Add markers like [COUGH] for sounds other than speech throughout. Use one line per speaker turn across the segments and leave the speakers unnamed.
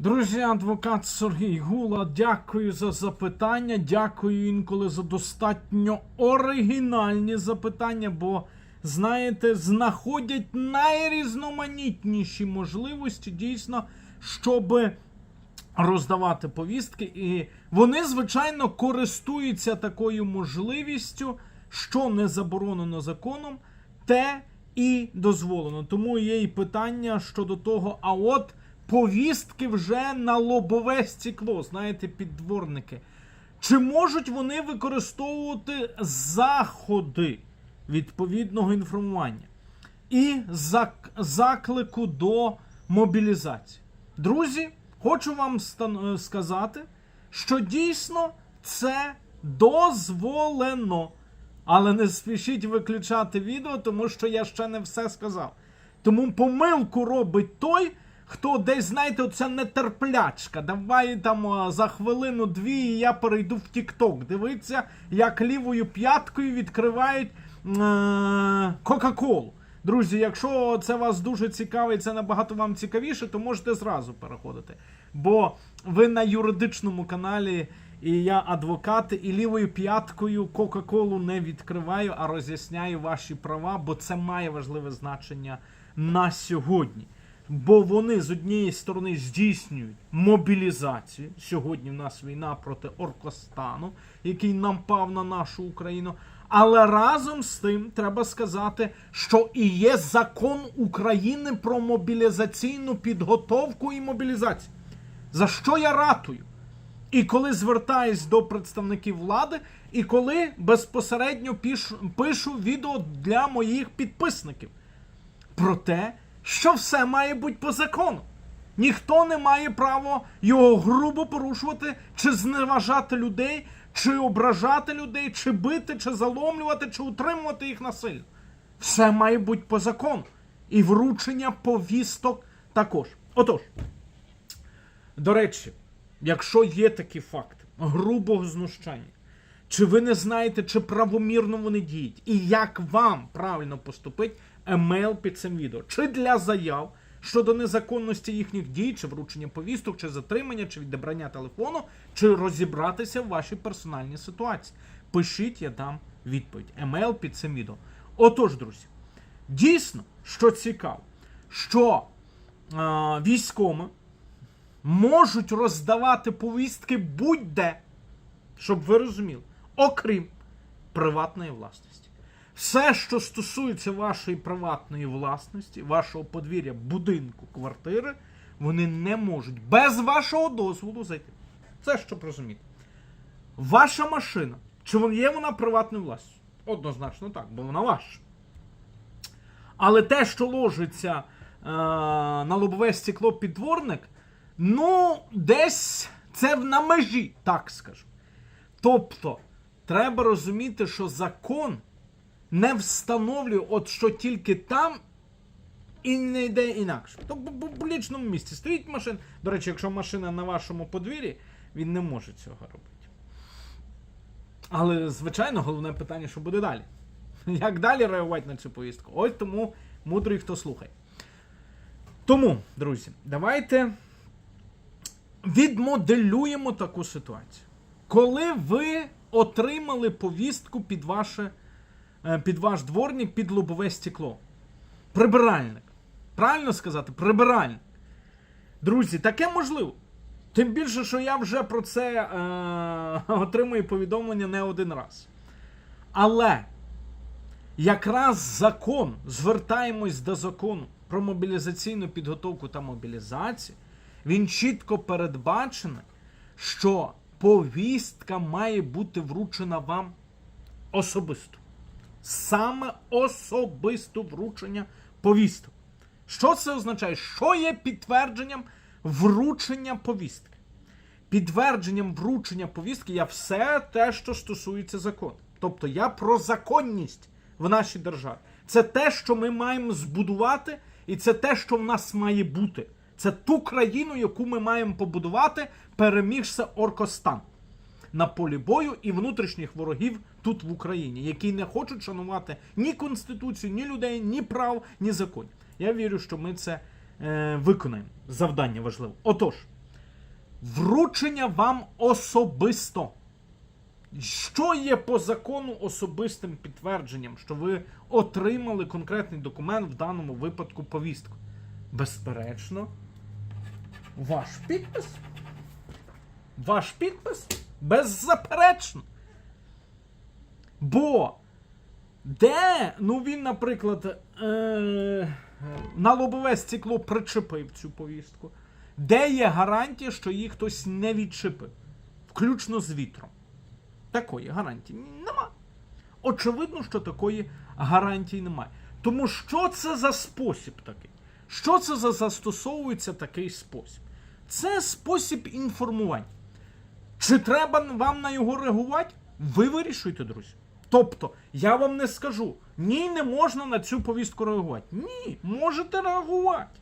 Друзі, адвокат Сергій Гула, дякую за запитання. Дякую інколи за достатньо оригінальні запитання, бо, знаєте, знаходять найрізноманітніші можливості дійсно, щоб роздавати повістки. І вони, звичайно, користуються такою можливістю, що не заборонено законом, те і дозволено. Тому є і питання щодо того, а от повістки вже на лобове стекло, знаєте, піддворники. Чи можуть вони використовувати заходи відповідного інформування і зак- заклику до мобілізації? Друзі, хочу вам е, сказати, що дійсно це дозволено. Але не спішіть виключати відео, тому що я ще не все сказав. Тому помилку робить той, хто десь, знаєте, оця нетерплячка. Давай там за хвилину-дві і я перейду в Тік-Ток. Дивиться, як лівою п'яткою відкривають е- Кока-Колу. Друзі, якщо це вас дуже цікавить, це набагато вам цікавіше, то можете зразу переходити. Бо ви на юридичному каналі, і я адвокат, і лівою п'яткою Кока-Колу не відкриваю, а роз'ясняю ваші права, бо це має важливе значення на сьогодні. Бо вони з однієї сторони здійснюють мобілізацію. Сьогодні в нас війна проти Оркостану, який напав на нашу Україну. Але разом з тим треба сказати, що і є закон України про мобілізаційну підготовку і мобілізацію. За що я ратую? І коли звертаюсь до представників влади, і коли безпосередньо пишу відео для моїх підписників про те, що все має бути по закону. Ніхто не має права його грубо порушувати, чи зневажати людей, чи ображати людей, чи бити, чи заломлювати, чи утримувати їх насильно. Все має бути по закону. І вручення повісток також. Отож, до речі, якщо є такі факти грубого знущання, чи ви не знаєте, чи правомірно вони діють, і як вам правильно поступить, емейл під цим відео, чи для заяв щодо незаконності їхніх дій, чи вручення повісток, чи затримання, чи відібрання телефону, чи розібратися в вашій персональній ситуації. Пишіть, я дам відповідь. Емейл під цим відео. Отож, друзі, дійсно, що цікаво, що е, військові можуть роздавати повістки будь-де, щоб ви розуміли, окрім приватної власності. Все, що стосується вашої приватної власності, вашого подвір'я, будинку, квартири, вони не можуть без вашого дозволу зайти. Це щоб розуміти. Ваша машина, чи є вона приватною власністю? Однозначно так, бо вона ваша. Але те, що ложиться е, на лобове стекло піддворник, ну, десь це на межі, так скажу. Тобто, треба розуміти, що закон не встановлює, от що тільки там і не йде інакше. Тобто в публічному місці стоїть машина. До речі, якщо машина на вашому подвір'ї, він не може цього робити. Але, звичайно, головне питання, що буде далі. [LAUGHS] Як далі реагувати на цю повістку? Ось тому мудрий, хто слухає. Тому, друзі, давайте відмоделюємо таку ситуацію. Коли ви отримали повістку під, ваше, під ваш дворник під лобове стекло. Прибиральник. Правильно сказати? Прибиральник. Друзі, таке можливо. Тим більше, що я вже про це е, [LAUGHS] отримую повідомлення не один раз. Але якраз закон, звертаємось до закону про мобілізаційну підготовку та мобілізацію, він чітко передбачений, що повістка має бути вручена вам особисто. Саме особисто вручення повісток. Що це означає? Що є підтвердженням вручення повістки? Підтвердженням вручення повістки є все те, що стосується закону. Тобто я про законність в нашій державі. Це те, що ми маємо збудувати, і це те, що в нас має бути. Це ту країну, яку ми маємо побудувати, перемігся Оркостан на полі бою і внутрішніх ворогів тут в Україні, які не хочуть шанувати ні конституцію, ні людей, ні прав, ні законів. Я вірю, що ми це е, виконаємо. Завдання важливе. Отож, вручення вам особисто. Що є по закону особистим підтвердженням, що ви отримали конкретний документ в даному випадку повістку? Безперечно, ваш підпис. Ваш підпис беззаперечно. Бо де, ну він, наприклад, е- на лобове стекло причепив цю повістку, де є гарантія, що її хтось не відчепив, включно з вітром. Такої гарантії нема. Очевидно, що такої гарантії немає. Тому що це за спосіб такий? Що це за застосовується такий спосіб? Це спосіб інформування. Чи треба вам на його реагувати? Ви вирішуєте, друзі. Тобто, я вам не скажу, ні, не можна на цю повістку реагувати. Ні, можете реагувати.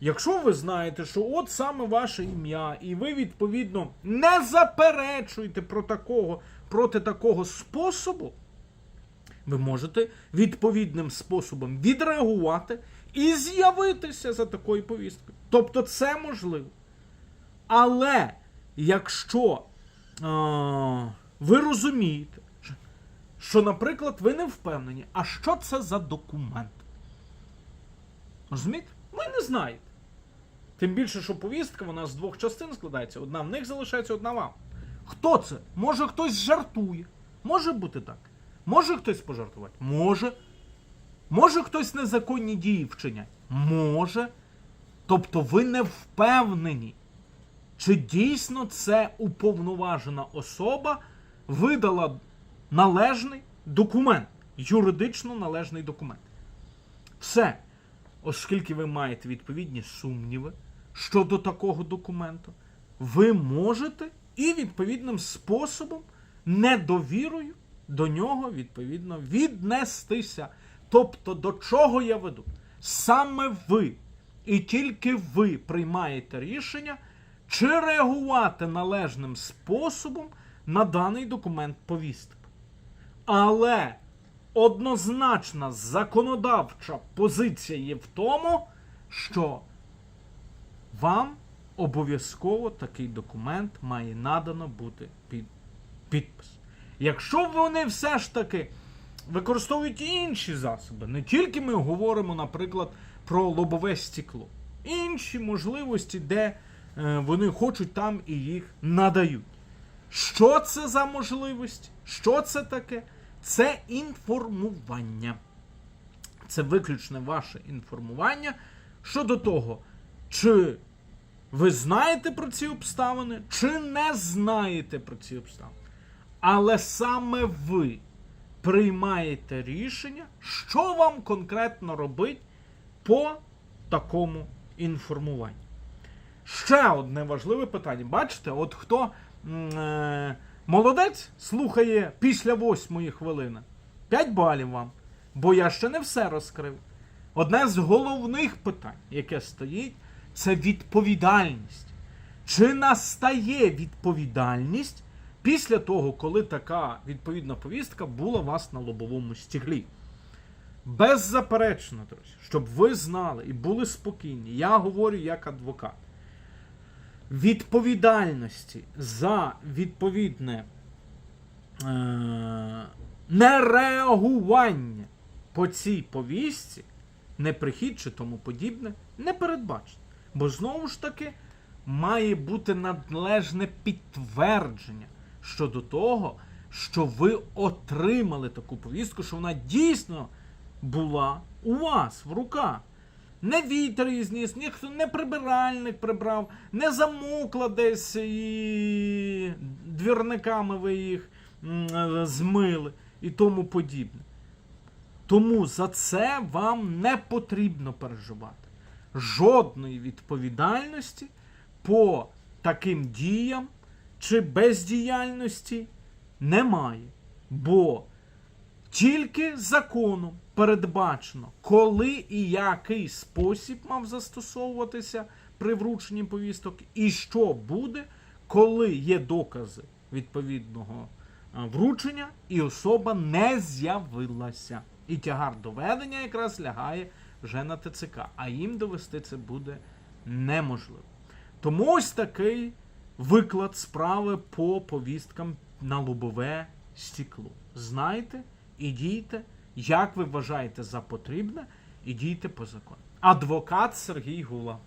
Якщо ви знаєте, що от саме ваше ім'я, і ви відповідно не заперечуєте про такого, проти такого способу, ви можете відповідним способом відреагувати і з'явитися за такою повісткою. Тобто це можливо. Але якщо е, ви розумієте, що, наприклад, ви не впевнені, а що це за документ? Розумієте? Ви не знаєте. Тим більше, що повістка вона з двох частин складається. Одна в них залишається, одна вам. Хто це? Може хтось жартує. Може бути так. Може хтось пожартувати? Може. Може хтось незаконні дії вчинять? Може. Тобто ви не впевнені, чи дійсно це уповноважена особа видала належний документ, юридично належний документ. Все. Оскільки ви маєте відповідні сумніви щодо такого документу, ви можете і відповідним способом, недовірою до нього, відповідно, віднестися. Тобто, до чого я веду? Саме ви і тільки ви приймаєте рішення, чи реагувати належним способом на даний документ повістки. Але однозначна законодавча позиція є в тому, що вам обов'язково такий документ має надано бути під підпис. Якщо вони все ж таки використовують інші засоби, не тільки ми говоримо, наприклад, про лобове стекло, інші можливості, де вони хочуть там і їх надають. Що це за можливість? Що це таке? Це інформування. Це виключне ваше інформування щодо того, чи ви знаєте про ці обставини, чи не знаєте про ці обставини. Але саме ви приймаєте рішення, що вам конкретно робити по такому інформуванню. Ще одне важливе питання. Бачите, от хто е, молодець слухає після восьмої хвилини. 5 балів вам. Бо я ще не все розкрив. Одне з головних питань, яке стоїть, це відповідальність. Чи настає відповідальність після того, коли така відповідна повістка була у вас на лобовому стіглі? Беззаперечно, друзі, щоб ви знали і були спокійні, я говорю як адвокат. Відповідальності за відповідне е- нереагування по цій повістці, неприхід чи тому подібне, не передбачено. Бо знову ж таки має бути належне підтвердження щодо того, що ви отримали таку повістку, що вона дійсно була у вас в руках. Не вітер із ніс, ніхто не прибиральник прибрав, не замокла десь і двірниками ви їх змили і тому подібне. Тому за це вам не потрібно переживати. Жодної відповідальності по таким діям чи бездіяльності немає. Бо тільки законом передбачено, коли і який спосіб мав застосовуватися при врученні повісток, і що буде, коли є докази відповідного вручення, і особа не з'явилася. І тягар доведення якраз лягає вже на ТЦК, а їм довести це буде неможливо. Тому ось такий виклад справи по повісткам на лобове стекло. Знайте і дійте, як ви вважаєте за потрібне, і дійте по закону. Адвокат Сергій Гула.